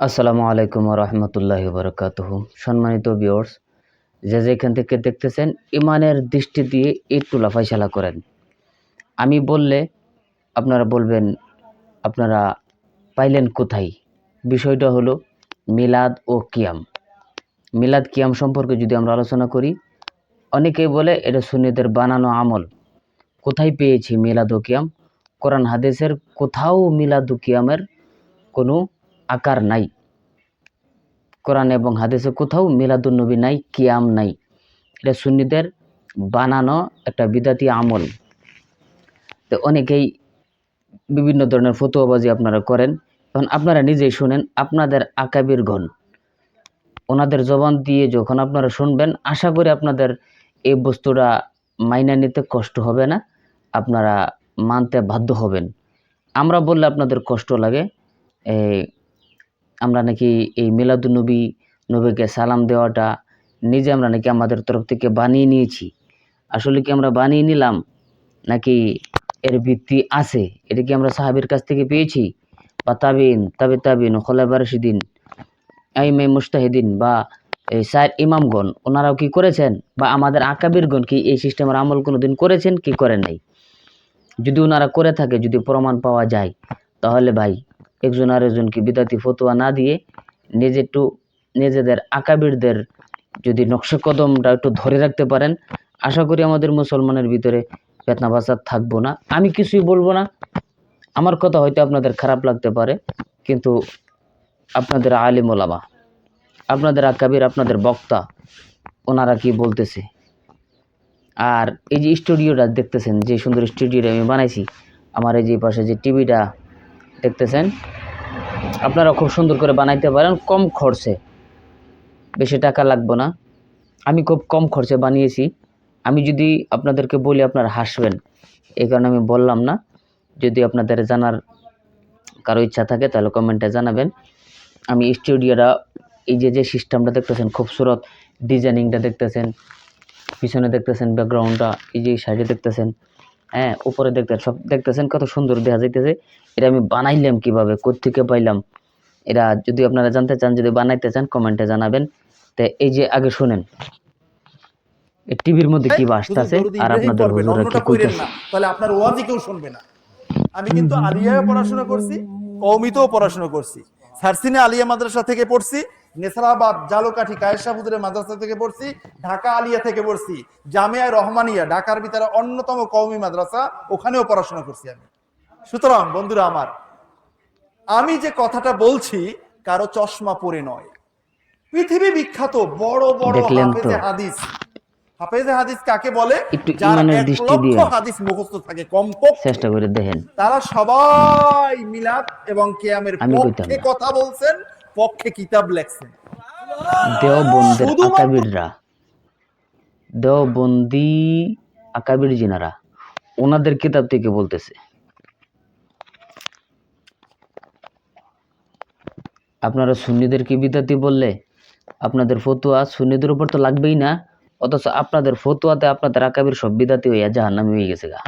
আসসালামু আলাইকুম রহমতুল্লাহ বরকাতহ। সম্মানিত ভিউয়ার্স যে যেখান থেকে দেখতেছেন ইমানের দৃষ্টি দিয়ে একটু লাফাইশালা করেন। আমি বললে আপনারা বলবেন, আপনারা পাইলেন কোথায়? বিষয়টা হলো মিলাদ ও কিয়াম। মিলাদ কিয়াম সম্পর্কে যদি আমরা আলোচনা করি, অনেকেই বলে এটা সুন্নিদের বানানো আমল। কোথায় পেয়েছি মিলাদ ও কিয়াম? কোরআন হাদিসের কোথাও মিলাদ ও কিয়ামের কোনো আকার নাই। কোরআন এবং হাদিসে কোথাও মিলাদুন্নবী নাই, কিয়াম নাই। এটা সুন্নিদের বানানো একটা বিদাতি আমল। তো অনেকেই বিভিন্ন ধরনের ফতুয়াবাজি আপনারা করেন। তখন আপনারা নিজেই শুনেন, আপনাদের আকাবির গণ। ওনাদের জবান দিয়ে যখন আপনারা শুনবেন, আশা করি আপনাদের এই বস্তুটা মাইনা নিতে কষ্ট হবে না, আপনারা মানতে বাধ্য হবেন। আমরা বললে আপনাদের কষ্ট লাগে। আমরা নাকি এই মিলাদুন্নবী নবীকে সালাম দেওয়াটা নিজে আমরা নাকি আমাদের তরফ থেকে বানিয়ে নিয়েছি। আসলে কি আমরা বানিয়ে নিলাম? নাকি এর ভিত্তি আছে? এটা কি আমরা সাহাবির কাছ থেকে পেয়েছি? বা তাবিন তাবে তাবিন খোলাবার দিন আইমে মুস্তাহিদিন বা এই সাইর ইমামগণ, ওনারাও কি করেছেন? বা আমাদের আকাবিরগণ কি এই সিস্টেমের আমল কোনো দিন করেছেন? কি করেন নাই? যদি ওনারা করে থাকে, যদি প্রমাণ পাওয়া যায়, তাহলে ভাই একজন আরেকজনকে বিদাতি ফতোয়া না দিয়ে নিজে একটু নিজেদের আকাবিরদের যদি নকশা কদমটা একটু ধরে রাখতে পারেন, আশা করি আমাদের মুসলমানের ভিতরে ফেতনা বাসাদ থাকব না। আমি কিছুই বলব না। আমার কথা হয়তো আপনাদের খারাপ লাগতে পারে, কিন্তু আপনাদের আলিম ওলামা আপনাদের আকাবির, আপনাদের বক্তা, ওনারা কি বলতেছে? আর এই যে স্টুডিওটা দেখতেছেন, যে সুন্দর স্টুডিওটা আমি বানাইছি, আমার এই যে পাশে যে টিভিটা দেখতেছেন। আপনারা খুব সুন্দর করে বানাইতে পারেন, কম খরচে। বেশি টাকা লাগবে না। আমি খুব কম খরচে বানিয়েছি। আমি যদি আপনাদেরকে বলি আপনারা হাসবেন, এই কারণে আমি বললাম না। যদি আপনাদের জানার কারও ইচ্ছা থাকে, তাহলে কমেন্টে জানাবেন। আমি স্টুডিওটা, এই যে যে সিস্টেমটা দেখতেছেন, খুবসুরত ডিজাইনিংটা দেখতেছেন, পিছনে দেখতেছেন ব্যাকগ্রাউন্ডটা এই যে সাইডে দেখতেছেন। হ্যাঁ উপরে দেখতে সব দেখতেছেন কত সুন্দর দেখা যাইতেছে। এটা আমি বানাইলাম কীভাবে কোত্থেকে পাইলাম? এরা যদি আপনারা জানতে চান যদি বানাইতে চান কমেন্টে জানাবেন। তো এই যে আগে শুনেন টিভির মধ্যে কি বাসতেছে আর আপনাদের হুজুরা কি কইতেছে না। তাহলে আপনার ওয়াজি কেউ শুনবে না। আমি কিন্তু আলিয়ায় পড়াশোনা করছি কৌমিতেও পড়াশোনা করছি। সারসিনে আলিয়া মাদ্রাসা থেকে পড়ছি নেসারাবাদ জালকাঠি কায়েশা হুজুরের মাদ্রাসা থেকে পড়ছি ঢাকা আলিয়া থেকে পড়ছি জামিয়া রহমানিয়া ঢাকার ভিতরে অন্যতম কৌমি মাদ্রাসা ওখানেও পড়াশোনা করছি আমি। সুতরাং বন্ধুরা আমার আমি যে কথাটা বলছি কারও চশমা পরে নয়। পৃথিবী বিখ্যাত বড় বড় হাদিস হাফেজে হাদিস কাকে বলে? যার এক লক্ষ। হাদিস মুখস্থ থাকে কমপক্ষে। চেষ্টা করে দেখেন। তারা সবাই মিলাদ এবং কেয়ামের পক্ষে কথা বলছেন পক্ষে কিতাব লেখছেন। দেওবন্দের আকাবিররা। দেওবন্দি আকাবির জিনারা। ওনাদের কিতাব থেকে বলতেছে। আপনারা সুন্নিদেরকে বিদাতি বললে? আপনাদের ফতুয়া সুন্নিদের উপর তো লাগবেই না। অথচ আপনাদের ফতুয়াতে আপনাদের আকাবির সব বিদাতি হইয়া জাহান্নামি হয়ে গেছে গা।